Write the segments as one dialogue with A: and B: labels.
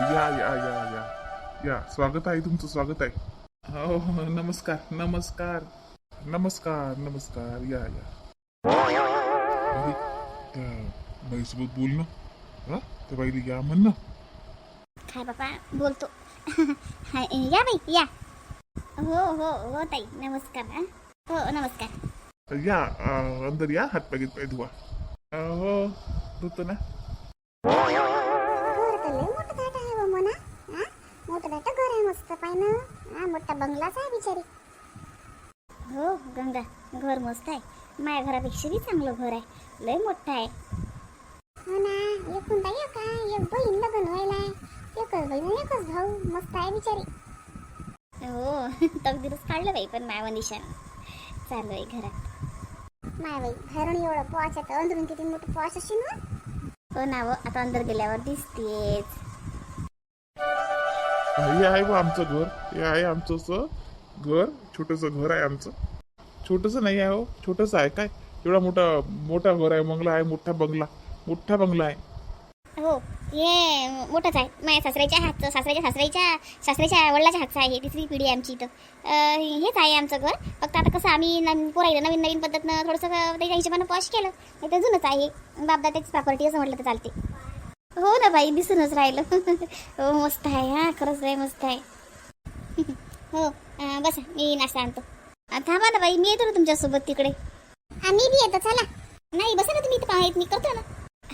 A: या या या या. या. स्वागत आहे तुमचं स्वागत आहे. हो हो, नमस्कार नमस्कार. नमस्कार नमस्कार. या या. अरे त्या बाईसोबत बोल ना. हा? त्या बाईला या म्हण ना.
B: काय बापा बोलतो. हाय, या बाई या. हो हो हो ताई नमस्कार हा. हो नमस्कार.
A: या अं, अंदर या हात पाय पाय धुवा. अं, हो धुतो ना.
B: पाय ना हा मोठा बंगलाच आहे बिचारी. हो गंगा घर मस्त आहे. माझ्या घरापेक्षा बी चांगलं घर आहे. लय मोठं आहे. हो ना एकूण ताई हो का? एक बहीण लग्न व्हायला एकच बहीण एकच भाऊ. मस्त आहे बिचारी. हो तकदीरच काढलं बाई पण माया निशान चालू आहे घरात. माय बाई घरून एवढं पॉच आहे तर अंदरून किती मोठं पॉच असेल ना? हो ना हो आता अंदर गेल्यावर दिसतेच.
A: हे आहे बा आमचं घर. हे आहे आमचं असं घर. छोटंसं घर आहे आमचं. छोटंसं नाही आहे हो. छोटंसं आहे काय? एवढा मोठा मोठा घर आहे. बंगला आहे. मोठा बंगला. मोठा बंगला आहे.
B: हो हे मोठंच आहे. माझ्या सासऱ्याच्या हातचं सासऱ्याच्या सासऱ्याच्या सासऱ्याच्या वडिलाच्या हातचं आहे. तिसरी पिढी आहे आमची इथं. अं, हेच आहे आमचं घर. फक्त आता कसं आम्ही नवीन पोरायला नवीन नवीन पद्धतनं थोडंसं त्याच्या हिशोबानं पॉश केलं. नाही तर जुनंच आहे. बापदात्याची प्रॉपर्टी असं म्हटलं तर चालते. हो ना बाई दिसूनच राहिलं. हो मस्त आहे हा खरंच आहे मस्त आहे. हो बसा मी नाश्ता आणतो. थांबा ना बाई मी येतो ना तुमच्यासोबत तिकडे. आम्ही बी येतो चला. नाही बसा ना तुम्ही इथं पाहत मी करतो ना.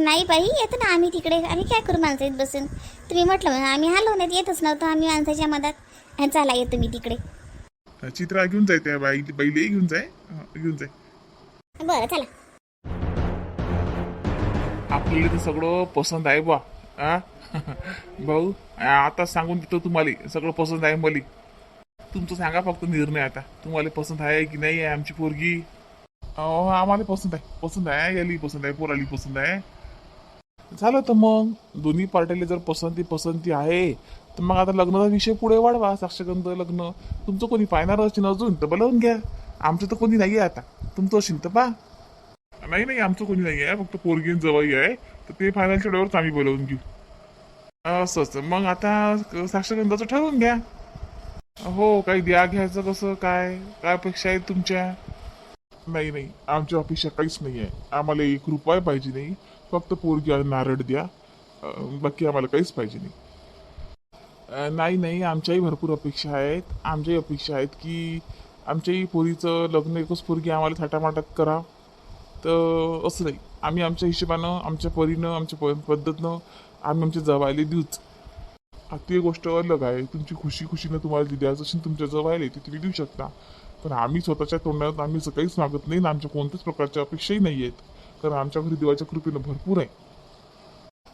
B: नाही बाई येतो ना आम्ही तिकडे. आम्ही काय करू माणसात बसून? तुम्ही म्हटलं म्हणून आम्ही हलवण्यात नाही येतच नव्हतो आम्ही माणसाच्या मधात. चला येतो मी तिकडे.
A: चित्रा घेऊन जाय त्या बाई बाईलाही घेऊन जाय. हा, घेऊन जाय.
B: बरं चला.
A: आपल्याला तर सगळं पसंत आहे बा आ? भाऊ आता सांगून देतो तुम्हाला सगळं पसंत आहे मला. तुमचं सांगा फक्त निर्णय आता. तुम्हाला पसंत आहे की नाही आहे आमची पोरगी? अहो आम्हाला पसंत आहे. पसंत आहे याली पसंत आहे पोराली पसंत आहे. झालं तर मग दोन्ही पार्टीला जर पसंती पसंती आहे तर मग आता लग्नाचा विषय पुढे वाढवा साक्षगंध लग्न. तुमचं कोणी पाहणार असेल अजून तर बोलावून घ्या. आमचं तर कोणी नाही आहे आता. तुमचं असेल तर पा नाही नाही आमचं कोणी नाही आहे फक्त पोरगी जवळ आहे. तर ते फायनलच्या वेळेवरच आम्ही बोलवून घेऊ. असं असं. मग आता साक्षगंधाचं ठरवून घ्या. हो काही द्या घ्यायचं कसं काय काय अपेक्षा आहेत तुमच्या? नाही नाही. आमच्या अपेक्षा काहीच नाही आहे. आम्हाला एक रुपया पाहिजे नाही. फक्त पोरगी आणि नारळ द्या. बाकी आम्हाला काहीच पाहिजे नाही. नाही नाही. आमच्याही भरपूर अपेक्षा आहेत. आमच्याही अपेक्षा आहेत की आमच्याही पोरीचं लग्न एकच पोरगी आम्हाला थाटामाटात करा. तर असं नाही. आम्ही आमच्या हिशोबानं आमच्या परीनं आमच्या प पद्धतीनं आम्ही आमच्या जवायला देऊच. हा एक गोष्ट अलग आहे. तुमची खुशी खुशीनं तुम्हाला द्यायचं असेल तुमच्या जवायला ते तुम्ही देऊ शकता. पण आम्ही स्वतःच्या तोंडात आम्ही असं काहीच मागत नाही ना आमच्या कोणत्याच प्रकारच्या अपेक्षाही नाही आहेत. कारण आमच्या घरी देवाच्या कृपेनं भरपूर आहे.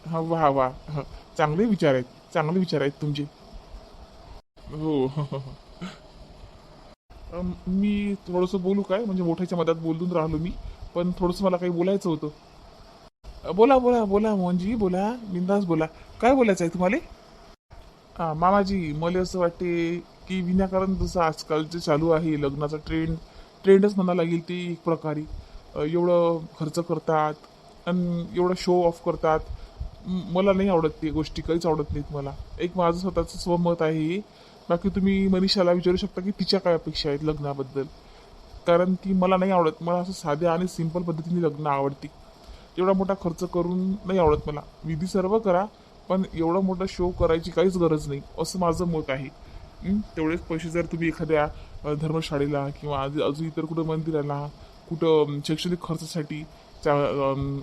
A: हा वा वा. चांगले विचार आहेत. चांगले विचार आहेत तुमचे. हो, हो, हो, हो. मी थोडंसं बोलू काय? म्हणजे मोठ्याच्या मधात बोलून राहिलो मी. पण थोडंसं मला काही बोलायचं होतं. बोला बोला बोला मोहनजी बोला बिंदास बोला. काय बोलायचं आहे तुम्हाला? मामाजी मला असं वाटते की विनाकारण जसं आजकाल जे चालू आहे लग्नाचा ट्रेंड ट्रेंडच म्हणा लागेल ती एक प्रकारे. एवढं खर्च करतात आणि एवढं शो ऑफ करतात. मला नाही आवडत ते गोष्टी काहीच आवडत नाहीत मला. एक माझं स्वतःचं स्वमत आहे. बाकी तुम्ही मनीषाला विचारू शकता की तिच्या काय अपेक्षा आहेत लग्नाबद्दल? कारण ती मला नाही आवडत. मला असं साध्या आणि सिंपल पद्धतीने लग्न आवडते. एवढा मोठा खर्च करून नाही आवडत मला. विधी सर्व करा पण एवढा मोठा शो करायची काहीच गरज नाही. असं माझं मत आहे. तेवढेच पैसे जर तुम्ही एखाद्या धर्मशाळेला किंवा आज- अजून इतर कुठं मंदिराला कुठं शैक्षणिक खर्चासाठी त्या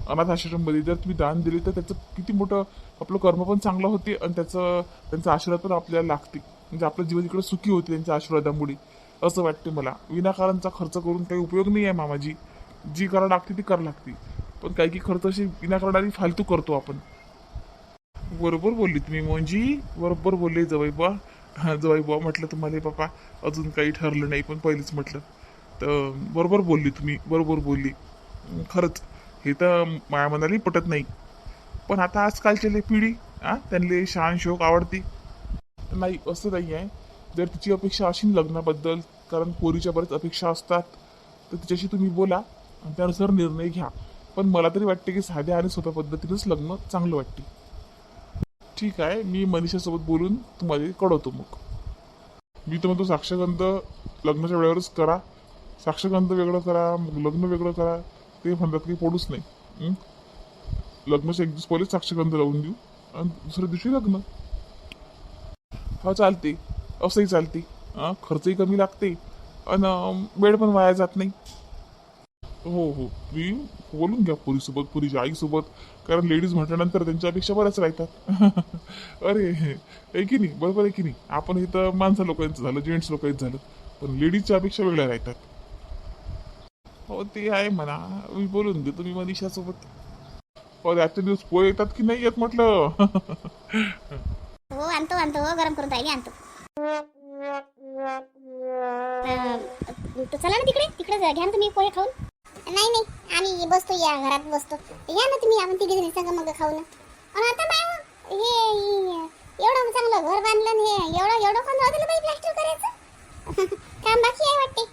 A: अनाथ आश्रममध्ये जर तुम्ही दान दिले तर त्याचं किती मोठं आपलं कर्म पण चांगलं होते आणि त्याचं त्यांचा आशीर्वाद पण आपल्याला लागते. म्हणजे आपलं जीवन इकडे सुखी होते त्यांच्या आशीर्वादामुळे. असं वाटते मला. विनाकारणचा खर्च करून काही उपयोग नाही आहे मामाजी. जी करा लागते ती करा लागते. पण काही काही खर्च अशी विनाकारणारी फालतू करतो आपण. बरोबर बोलली तुम्ही मोंजी बरोबर बोलले जवाई हां हा जवाई म्हटलं तुम्हाला बापा अजून काही ठरलं नाही पण पहिलेच म्हटलं. तर बरोबर बोलली तुम्ही. बरोबर बोलली. खरंच हे तर माया मनालाही पटत नाही. पण आता आजकालच्या पिढी हा त्यांना शान शोक आवडते. नाही असं नाही आहे. जर तिची अपेक्षा असेल लग्नाबद्दल कारण पोरीच्या बऱ्याच अपेक्षा असतात तर तिच्याशी तुम्ही बोला आणि त्यानुसार निर्णय घ्या. पण मला तरी वाटते की साध्या आणि सोप्या पद्धतीनंच लग्न चांगलं वाटते. ठीक आहे मी मनीषासोबत बोलून तुम्हाला कळवतो मग. मी तर म्हणतो साक्षगंध लग्नाच्या वेळेवरच करा. साक्षगंध वेगळं करा मग लग्न वेगळं करा ते म्हणतात की पडूच नाही. लग्नाच्या एक दिवस पहिलेच साक्षगंध लावून देऊ आणि दुसऱ्या दिवशी लग्न. हा चालते असंही चालते. खर्चही कमी लागते आणि वेळ पण वाया जात नाही. हो हो. तुम्ही बोलून घ्या पुरीसोबत पुरीच्या आईसोबत. कारण लेडीज म्हटल्यानंतर त्यांच्या अपेक्षा बऱ्याच राहतात. अरे आहे की नाही. बरोबर आहे की नाही? आपण इथं माणसं लोकांचं झालं जेंट्स लोकांचं झालं. पण लेडीजच्या अपेक्षा वेगळ्या राहतात. हो ते आहे म्हणा. मी बोलून देतो मी मनीषासोबत. हो आजच्या दिवस पोहे येतात की नाही येत म्हटलं?
B: हो आणतो आणतो. हो, गरम करून आणतो. तर चला ना तिकडे. तिकडे घ्या ना तुम्ही पोहे खाऊन. नाही नाही. आम्ही बसतो या घरात बसतो. या ना तुम्ही आपण तिघे जणी संग मग खाऊ ना आणि आता बाय हो, हे एवढं चांगलं घर बांधलं हे एवढं एवढं कोण राहू दिलं बाई प्लास्टर करायचं? काम बाकी आहे वाटते.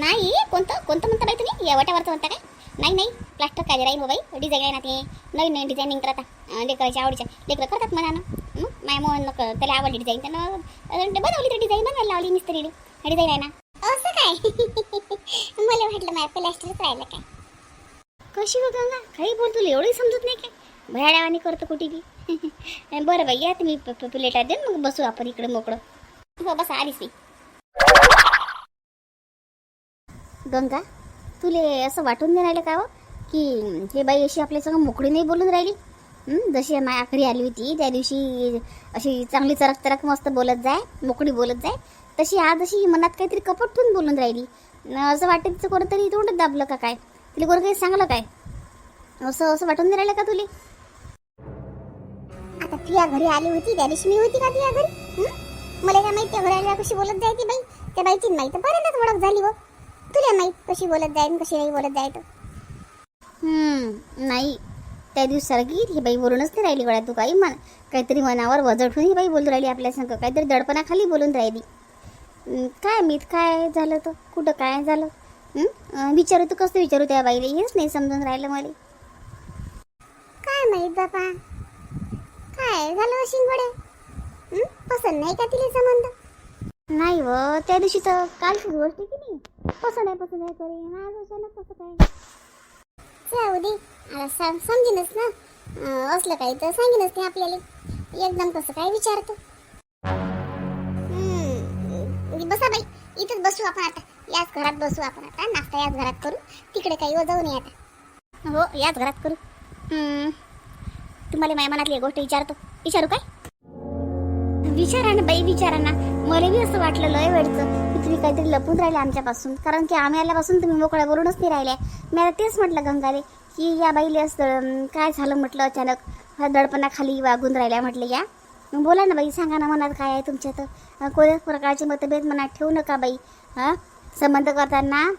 B: नाही कोणतं कोणतं म्हणता बाई तुम्ही? या वाट्यावरचं म्हणता काय? नाही नाही. प्लास्टर काय राहील हो बाई? डिझाईन आहे ना ते. नवीन नवीन डिझायनिंग करता. लेकराच्या आवडीच्या लेकरं करतात मनानं माझ्या मोहन नको त्याला आवडली डिझाईन त्यानं बनवली तर डिझाईन बनवायला लावली मिस्त्रीने. डिझाईन आहे ना? असं काय? मला वाटलं माझ्या प्लास्टरच राहिलं काय. कशी हो गंगा? काही बोल तुला एवढंही समजत नाही काय? भयाडावानी करतो कुठे बी. बरं बाई या तुम्ही प्लेटात दे मग बसू आपण इकडे मोकळं. हो बस आलीच मी. गंगा तुले असं वाटून नाही राहिलं का हो? की हे बाई अशी आपल्या संग मोकळी नाही बोलून राहिली? जशी माझी आखरी आली होती त्या दिवशी अशी चांगली चरक चरक मस्त बोलत जाय मोकळी बोलत जाय. तशी आज अशी मनात काहीतरी कपट ठेवून बोलून राहिली. असं वाटतं तिचं कोणतरी तोंड दाबलं का काय? तिला कोण काही सांगलं काय? असं असं वाटून राहिलं का तुले? आता तुझ्या घरी आली होती त्या दिवशी मी होती का तुझ्या घरी? मला काय माहिती घरी आल्या कशी बोलत जायती बाई? त्या बाईची माहिती पर्यंतच ओळख झाली हो तुला माहीत कशी बोलत जाईन कशी नाही बोलत जाय हम्म नाही. त्या दिवसासारखी ही बाई बोलूनच नाही राहिली गळ्यात तू काही मन काहीतरी मनावर वजट होऊन ही बाई बोलून राहिली आपल्या संग. काहीतरी दडपणाखाली बोलून राहिली. हं, काय मीत काय झालं तर? कुठं काय झालं? हं? विचारू तर कसं विचारू त्या बाईला? हेच नाही समजून राहिलं मला. काय माहीत बापा? काय झालं शिंगोडे? पसंत नाही का तिला संबंध? नाही व त्या दिवशी तर कालची गोष्ट की नाही? पसंत आहे पसंत आहे करी अचानक कसं काय? जाऊ दे आता सा- समजीनच ना. असलं काही तर सांगेनच ते आपल्याला. एकदम कसं काय विचारतो? बसा बाई. इथंच बसू आपण आता. याच घरात बसू आपण आता. नाश्ता याच घरात करू. तिकडे काही व जाऊ नये आता. हो याच घरात करू. तुम्हाला माझ्या मनातली गोष्ट विचारतो. विचारू काय? विचारा ना बाई विचारा ना. मला बी असं वाटलं लय वेळचं की तुम्ही काहीतरी लपून राहिले आमच्यापासून. कारण की आम्ही आल्यापासून तुम्ही मोकळ्या बोलूनच नाही राहिले. मी आता तेच म्हटलं गंगाले की या बाईले असं काय झालं म्हटलं अचानक? दडपणाखाली वागून राहिल्या म्हटलं या. बोला ना बाई सांगा ना मनात काय आहे तुमच्या तर कोणत्याच प्रकारचे मतभेद मनात ठेवू नका बाई. हां? संबंध करताना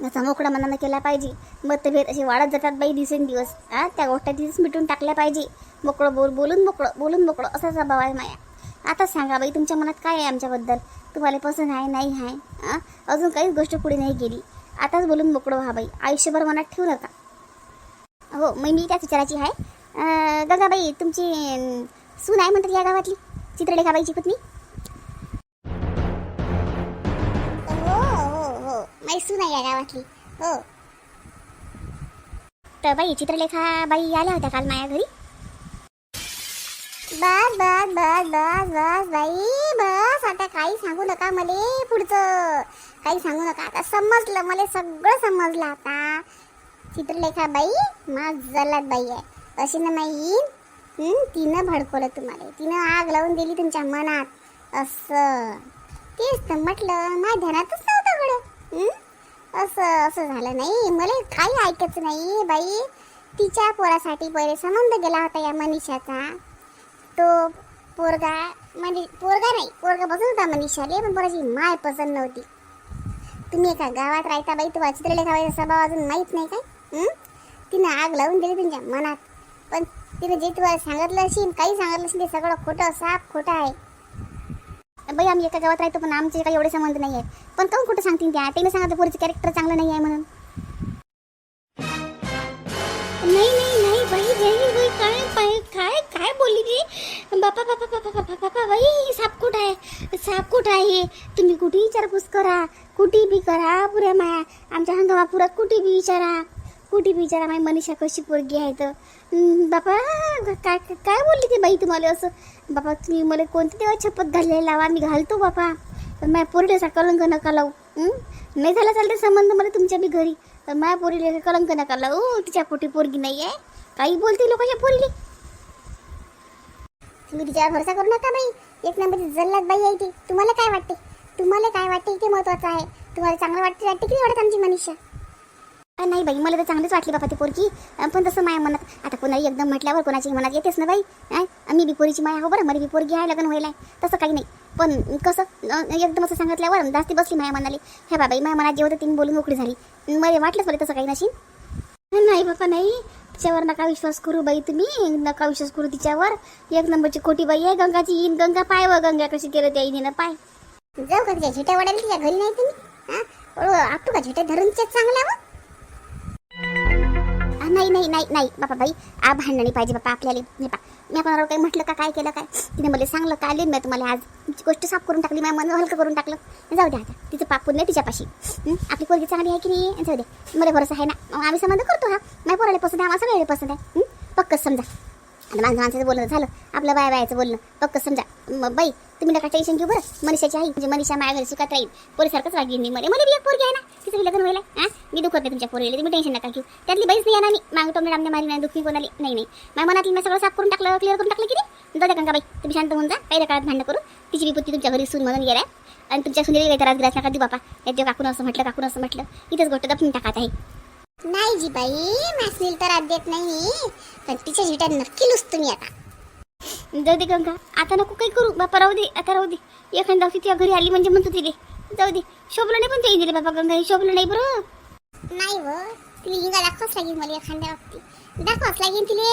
B: त्याचा मोकळा मनानं केला पाहिजे. मतभेद असे वाढत जातात बाई दिवसेंदिवस. हां? त्या गोष्टी तिथेच मिटून टाकल्या पाहिजे. मोकळं बोल बोलून मोकळं बोलून मोकळं. असा स्वभाव आहे माया. आता सांगा बाई तुमच्या मनात काय आहे आमच्याबद्दल? तुम्हाला पसंत आहे नाही आहे अजून काहीच गोष्ट पुढे नाही गेली. आताच बोलून मोकळं व्हा बाई. आयुष्यभर मनात ठेवू नका. हो मी मी त्याच विचाराची आहे. गंगाबाई तुमची सून आहे म्हणतात या गावातली? चित्रलेखाबाईची पत्नी हो हो हो. माझी सून आहे या गावातली. हो. तर बाई चित्रलेखा बाई आल्या होत्या काल माझ्या घरी? बस बस बस बस बस बाई बस. आता काही सांगू नका मले पुढचं. काही सांगू नका. आता समजलं मला सगळं समजलं आता. चित्रलेखा बाई मग जलात बाई आहे. अशी ना माई तिनं भडकवलं तुम्हाला. तिनं आग लावून दिली तुमच्या मनात. असं. तेच तर म्हटलं माझ्या ध्यानातच नव्हतं गडं. असं असं झालं नाही. मला काही ऐकायचं नाही बाई. तिच्या पोरासाठी पहिले संबंध गेला होता या मनीषाचा. तो पोरगा म्हणजे पोरगा नाही पोरगा बसून होता मनीषाले पण पोराची माय पसंत नव्हती. तुम्ही एका गावात राहता बाई तुम्हाला चित्रलेखाबाईचा स्वभाव अजून माहीत नाही काय? तिनं आग लावून दिली तुमच्या मनात. पण तिनं जे तुम्हाला सांगितलं असेल काही सांगितलं असेल ते सगळं खोटं साफ खोटं आहे. बाई आम्ही एका गावात राहतो पण आमचे काही एवढे संबंध नाही आहेत पण काऊन खोटं सांगतील त्या? तिने सांगितलं पोरीचं कॅरेक्टर चांगलं नाही आहे म्हणून. नाही नाही. बापा बापा बापा बापा बापा बाई साप कुठं आहे? साप कुठं आहे? तुम्ही कुठेही विचारपूस करा. कुठे बी करा पुऱ्या माया. आमच्या हंगामापुरात कुठे बी विचारा. कुठे बी विचारा माय मनीषा कशी पोरगी आहे तर. बापा काय काय बोलली ती बाई तुम्हाला असं? बापा तुम्ही मला कोणती तेव्हा छपत घाललेला लावा? मी घालतो बापा. पण माझ्या पोरीला कलंक नका लावू. नाही झाला चालते संबंध मला तुमच्या बी घरी. तर माझ्या पोरीला कलंक नका लावू. तिच्या पोटी पोरगी नाही आहे काही बोलते लोकांच्या पोरीली. तुम्ही तिच्यावर भरोसा करू नका बाई. एक नंबरची जल्लाद बाई आहे ती. तुम्हाला काय वाटते? तुम्हाला काय वाटते ते महत्वाचं आहे? तुम्हाला चांगलं वाटते वाटते की नाही वाटत आमची मनीषा? नाही बाई मला तर चांगलीच वाटली बाबा ती पोरकी पण तसं माया मनात आता कोणाही एकदम म्हटल्यावर कोणाची मनात येतेच ना बाई? अ, मी बी पोरीची माया हो बरं मला बी पोरगी आहे लग्न व्हायला तसं काही नाही. पण कसं? एकदम असं सांगितल्यावर जास्ती बसली माया मनाली. हे बाबाई माया मनात जे होतं तिने बोलून मोकळी झाली. मला वाटलंच मला तसं काही नशीन नाही बाबा नाही. तिच्यावर नका विश्वास करू बाई तुम्ही? नका विश्वास करू तिच्यावर? एक नंबरची खोटी बाई आहे गंगाची येईन गंगा पाय व गंगा कशी केलं त्या येईन पाय. जाऊ का तिच्या झुट्या वाढायला तिच्या घरी नाही तुम्ही? हा? आपटू का झुट्या? धरून तिच्या चांगल्या नाही नाही नाही नाही. बापा बाई आ भांडण नाही पाहिजे बापा आपल्याला. नाही पा मी कोणावर काही म्हटलं का काय केलं काय तिने मला सांगलं काय आले मी तुम्हाला आज? तिची गोष्ट साफ करून टाकली माझ्या मन हलकं करून टाकलं. जाऊ द्या आता. तिचं पाप पुण्य तिच्यापाशी. आपली पोरगी चांगली आहे की नाही? जाऊ दे. मला भरोसा आहे ना. आम्ही संबंध करतो हा. माझ्या पोराला पसंत आहे आम्हाला सगळ्याला पसंत आहे. पक्कच समजा. माणसं माणसाचं बोलणं झालं आपलं बाय बायाचं बोलणं. पक्क समजा मग बाई तुम्ही नका टेन्शन घेऊ बरं. मनीषाची आई म्हणजे मनीषा माझ्या घरी सुखात राहील. पोरीसारखंच वागेन मी. मध्ये मला एक पोरगी आहे ना. तिचं लग्न व्हायला. हा मी दुखत नाही तुमच्या पोरीला. तुम्ही टेन्शन नका घेऊ. त्यातली बाईच नाही येणार नाही. मागं टोमने डामने मारी नाही दुखी कोणाली? नाही नाही. माझ्या मनातली मी सगळं साफ करून टाकलं क्लिअर करून टाकलं की नाही? का बाई तुम्ही शांत होऊन जा. पहिल्या काळात भांडण करू तिची पुती तुमच्या घरी सून म्हणून गेलाय. आणि तुमच्या सुनेली काही त्रास गिरास नका देऊ बापा. यात काकून असं म्हटलं काकून असं म्हटलं. इथंच गोष्ट दपून टाकात आहे नाही जी बाई मॅसनील तर देत नाही. पण तिच्या झिट्या नक्की लुस तुम्ही आता. जाऊ दे गंगा आता नको काही करू. बापा राहू दे आता राहू दे. एखादा तिच्या घरी आली म्हणजे म्हणतो तिथे जाऊ दे. शोभलं नाही पण ते दिले बाबा गंगा हे शोभलं नाही बरं. नाही व तिला हिंगा दाखवाच लागेल मला एखाद्या बाबतीत. दाखवाच लागेल तिले.